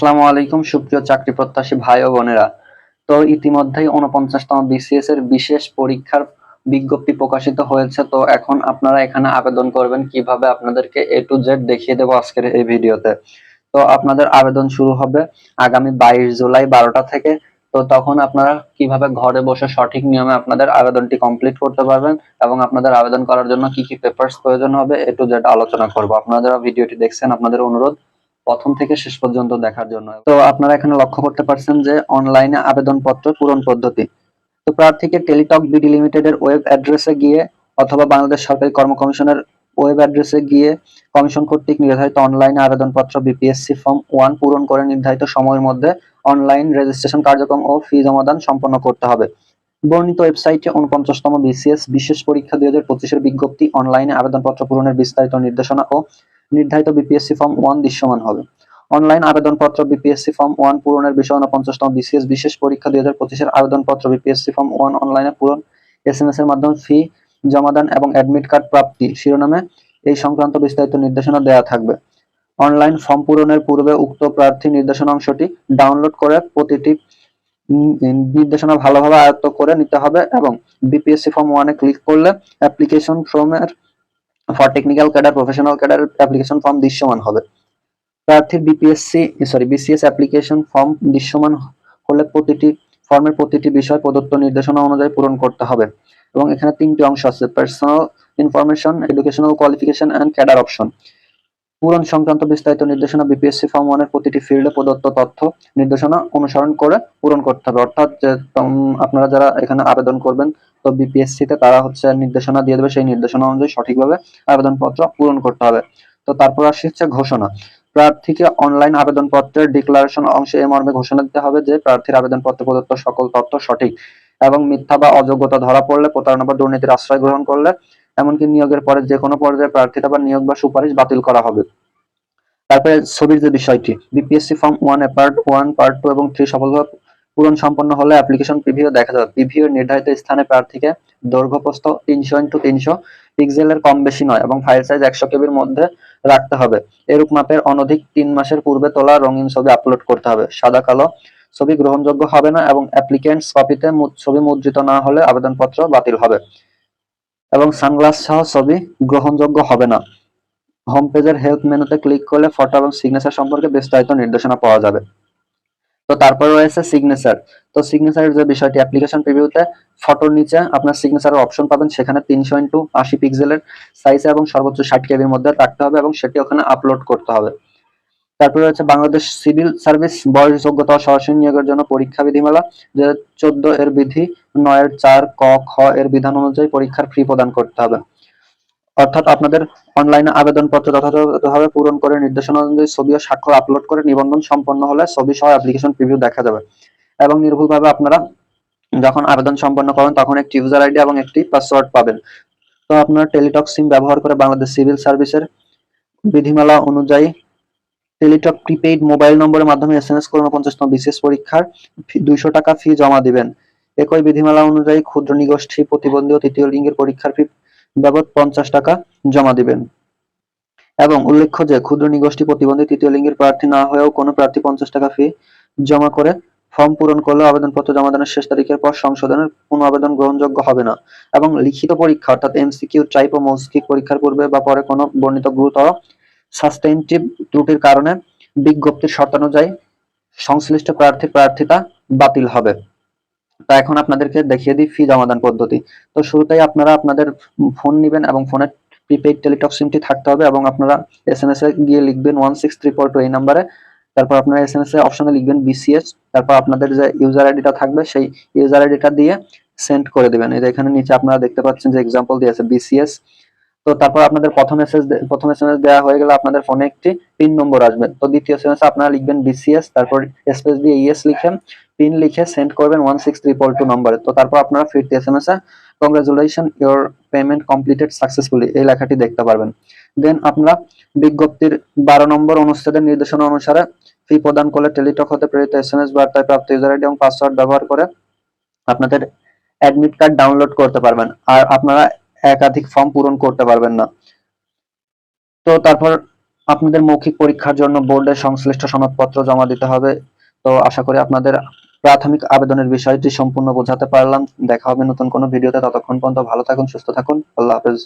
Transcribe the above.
আসসালামু আলাইকুম, সুপ্রিয় চাকরি প্রত্যাশী ভাই ও বোনেরা। তো ইতিমধ্যেই উনপঞ্চাশতম বিসিএস এর বিশেষ পরীক্ষার বিজ্ঞপ্তি প্রকাশিত হয়েছে। তো এখন আপনারা এখানে আবেদন করবেন কীভাবে আপনাদেরকে এ টু জেড দেখিয়ে দেবো আজকের এই ভিডিওতে। তো আপনাদের আবেদন শুরু হবে আগামী বাইশ জুলাই বারোটা থেকে। তো তখন আপনারা কীভাবে ঘরে বসে সঠিক নিয়মে আপনাদের আবেদনটি কমপ্লিট করতে পারবেন এবং আপনাদের আবেদন করার জন্য কি কি পেপারস প্রয়োজন হবে, এ টু জেড আলোচনা করব। আপনারা ভিডিওটি দেখছেন, আপনাদের অনুরোধ প্রথম থেকে শেষ পর্যন্ত দেখার জন্য। তো আপনারা এখানে লক্ষ্য করতে পারছেন যে অনলাইনে আবেদনপত্র পূরণ পদ্ধতি। তো প্রার্থীকে টেলিটক বিডি লিমিটেডের ওয়েব অ্যাড্রেসে গিয়ে অথবা বাংলাদেশ সরকারি কর্ম কমিশনের ওয়েব অ্যাড্রেসে গিয়ে কমিশন কর্তৃক নির্ধারিত অনলাইনে আবেদনপত্র বিপিএসসি ফর্ম ওয়ান পূরণ করে নির্ধারিত সময়ের মধ্যে অনলাইন রেজিস্ট্রেশন কার্যক্রম ও ফি জমাদান সম্পন্ন করতে হবে। বর্ণিত ওয়েবসাইটে উনপঞ্চাশতম বিসিএস বিশেষ পরীক্ষা দুই হাজার পঁচিশের বিজ্ঞপ্তি অনলাইনে আবেদনপত্র পূরণের বিস্তারিত নির্দেশনা ও নির্ধারিত বিপিএসসি ফর্ম ওয়ান দৃশ্যমান হবে। অনলাইন আবেদনপত্র বিপিএসসি ফর্ম ওয়ান পূরণের বিষয় উনপঞ্চাশতম বিসিএস বিশেষ পরীক্ষা দুই হাজার পঁচিশের আবেদনপত্র বিপিএসসি ফর্ম ওয়ান অনলাইনে পূরণ। এস এম এস এর মাধ্যমে ফি জমাদান এবং অ্যাডমিট কার্ড প্রাপ্তি শিরোনামে এই সংক্রান্ত বিস্তারিত নির্দেশনা দেওয়া থাকবে। অনলাইন ফর্ম পূরণের পূর্বে উক্ত প্রার্থী নির্দেশনা অংশটি ডাউনলোড করে প্রতিটি নির্দেশনা ভালোভাবে আয়ত্ত করে নিতে হবে এবং বিপিএসসি ফর্ম ওয়ানে ক্লিক করলে অ্যাপ্লিকেশন ফর্মের for technical cadre professional cadre application form দৃশ্যমান হবে। প্রার্থীর BPSC sorry BCS application form দৃশ্যমান হলে প্রতিটি ফর্মের প্রতিটি বিষয় প্রদত্ত নির্দেশনা অনুযায়ী পূরণ করতে হবে। এবং এখানে তিনটি অংশ আছে personal information educational qualification and cadre option পূরণ সংক্রান্ত বিস্তারিত নির্দেশনা বিপিএসসি ফর্ম ওয়ানের প্রতিটি ফিল্ডে প্রদত্ত তথ্য নির্দেশনা অনুসরণ করে পূরণ করতে হবে। অর্থাৎ আপনারা যারা এখানে আবেদন করবেন, তো বিপিএসসি তে তারা হচ্ছে নির্দেশনা দিয়ে দেবে। সেই নির্দেশনা অনুযায়ী সঠিকভাবে আবেদনপত্র পূরণ করতে হবে। তো তারপর আসছে হচ্ছে ঘোষণা। প্রার্থীকে অনলাইন আবেদনপত্রের ডিক্লারেশন অংশে এ মর্মে ঘোষণা দিতে হবে যে, প্রার্থীর আবেদনপত্রে প্রদত্ত সকল তথ্য সঠিক এবং মিথ্যা বা অযোগ্যতা ধরা পড়লে প্রতারণা বা দুর্নীতির আশ্রয় গ্রহণ করলে এমনকি নিয়োগের পরে যে কোনো পর্যায়ে প্রার্থিতা বা নিয়োগ বা সুপারিশ বাতিল করা হবে। তারপরে ছবির যে বিষয়টি BPSC form one part one part two এবং থ্রি সফলভাবে পূরণ সম্পন্ন হলে অ্যাপ্লিকেশন প্রিভিউ দেখা যাবে। প্রিভিউ নির্ধারিত স্থানে প্রার্থীকে দৈর্ঘ্য প্রস্থ তিনশো ইন্টু তিনশো পিক্সেলের কম বেশি নয় এবং ফাইল সাইজ একশো কেবির মধ্যে রাখতে হবে। এরূপ মাপের অনধিক তিন মাসের পূর্বে তোলা রঙিন ছবি আপলোড করতে হবে। সাদা, কালো ছবি গ্রহণযোগ্য হবে না এবং অ্যাপ্লিকেন্টস কপিতে ছবি মুদ্রিত না হলে আবেদনপত্র বাতিল হবে। এবং সানগ্লাস সহ ছবি গ্রহণযোগ্য হবে না। হোম পেজের হেল্প মেনুতে ক্লিক করলে ফটো এবং সিগনেচার সম্পর্কে বিস্তারিত নির্দেশনা পাওয়া যাবে। তো তারপরে রয়েছে সিগনেচার তো সিগনেচারের যে বিষয়টি অ্যাপ্লিকেশন প্রিভিউতে ফটোর নিচে আপনার সিগনেচারের অপশন পাবেন। সেখানে তিনশো ইন্টু আশি পিক্সেলের সাইজে এবং সর্বোচ্চ ষাট কেবির মধ্যে রাখতে হবে এবং সেটি ওখানে আপলোড করতে হবে। তারপরে হচ্ছে বাংলাদেশ সিভিল সার্ভিস বয়স যোগ্যতা সরাসরি নিয়োগের জন্য পরীক্ষা বিধিমালা যে চোদ্দ এর বিধি নয়ের চার ক, খ এর বিধান অনুযায়ী পরীক্ষার ফি প্রদান করতে হবে। অর্থাৎ আপনাদের অনলাইনে আবেদনপত্র যথাযথভাবে পূরণ করে নির্দেশনা অনুযায়ী ছবি ও স্বাক্ষর আপলোড করে নিবন্ধন সম্পন্ন হলে ছবি সহ অ্যাপ্লিকেশন প্রিভিউ দেখা যাবে এবং নির্ভুলভাবে আপনারা যখন আবেদন সম্পন্ন করেন তখন একটি ইউজার আইডি এবং একটি পাসওয়ার্ড পাবেন। তো আপনারা টেলিটক সিম ব্যবহার করে বাংলাদেশ সিভিল সার্ভিসের বিধিমালা অনুযায়ী টেলিটক প্রিপেইড মোবাইল নম্বরের মাধ্যমে এস এম এস করে বিশেষ পরীক্ষার দুইশো টাকা ফি জমা দিবেন। একই বিধিমালা অনুযায়ী ক্ষুদ্র নিগোষ্ঠী প্রতিবন্ধী ও তৃতীয় লিঙ্গের পরীক্ষার ফি বাবদ পঞ্চাশ টাকা জমা দিবেন। এবং উল্লেখ্য যে, ক্ষুদ্র নিগোষ্ঠী প্রতিবন্ধী তৃতীয় লিঙ্গের প্রার্থী না হয়েও কোনো প্রার্থী পঞ্চাশ টাকা ফি জমা করে ফর্ম পূরণ করলেও আবেদনপত্র জমা দানের শেষ তারিখের পর সংশোধনের কোনো আবেদন গ্রহণযোগ্য হবে না। এবং লিখিত পরীক্ষা, অর্থাৎ এমসিকিউ টাইপ ও মৌখিক পরীক্ষার পূর্বে বা পরে কোনো বর্ণিত গুরুতর সাস্টেইনটিভ ত্রুটির কারণে বিজ্ঞপ্তির শর্তানুযায়ী সংশ্লিষ্ট প্রার্থীর প্রার্থিতা বাতিল হবে। তা এখন আপনাদেরকে দেখিয়ে দিই ফি জমাদান পদ্ধতি। তো শুরুতেই আপনারা আপনাদের ফোন নেবেন এবং ফোনের প্রিপেইড টেলিটক সিমটি থাকতে হবে এবং আপনারা এস এম এস এ গিয়ে লিখবেন one six three four two এই নাম্বারে তারপর আপনারা এস এম এস এ অপশনে লিখবেন বিসিএস তারপর আপনাদের যে ইউজার আইডিটা থাকবে সেই ইউজার আইডিটা দিয়ে সেন্ড করে দিবেন। এই যে এখানে নিচে আপনারা দেখতে পাচ্ছেন যে এক্সাম্পল দিয়েছে বিসিএস তো তারপর আপনাদের প্রথম এসএস প্রথম এসএমএস দেওয়া হয়ে গেলে আপনাদের ফোনে একটি পিন নম্বর আসবে। তো দ্বিতীয় এসএমএস আপনারা লিখবেন বিসিএস তারপর স্পেস দিয়ে ইএস লিখেন। পিন লিখে সেন্ড করবেন ওয়ান সিক্স ট্রিপল টু নম্বরে তো তারপর আপনারা ফিরতি SMS A congratulation your payment completed successfully এই লেখাটি দেখতে পারবেন। দেন আপনারা বিজ্ঞপ্তির বারো নম্বর অনুচ্ছেদের নির্দেশনা অনুসারে ফি প্রদান করলে টেলিটক হতে প্রেরিত এসএমএস বার্তায় প্রাপ্ত ইউজার আইডি এবং পাসওয়ার্ড ব্যবহার করে আপনাদের অ্যাডমিট কার্ড ডাউনলোড করতে পারবেন। আর আপনারা একাধিক ফর্ম পূরণ করতে পারবেন না। তো তারপর আপনাদের মৌখিক পরীক্ষার জন্য বোর্ডের সংশ্লিষ্ট সনদপত্র জমা দিতে হবে। তো আশা করি আপনাদের প্রাথমিক আবেদনের বিষয়টি সম্পূর্ণ বোঝাতে পারলাম। দেখা হবে নতুন কোনো ভিডিওতে। ততক্ষণ পর্যন্ত ভালো থাকুন, সুস্থ থাকুন। আল্লাহ হাফেজ।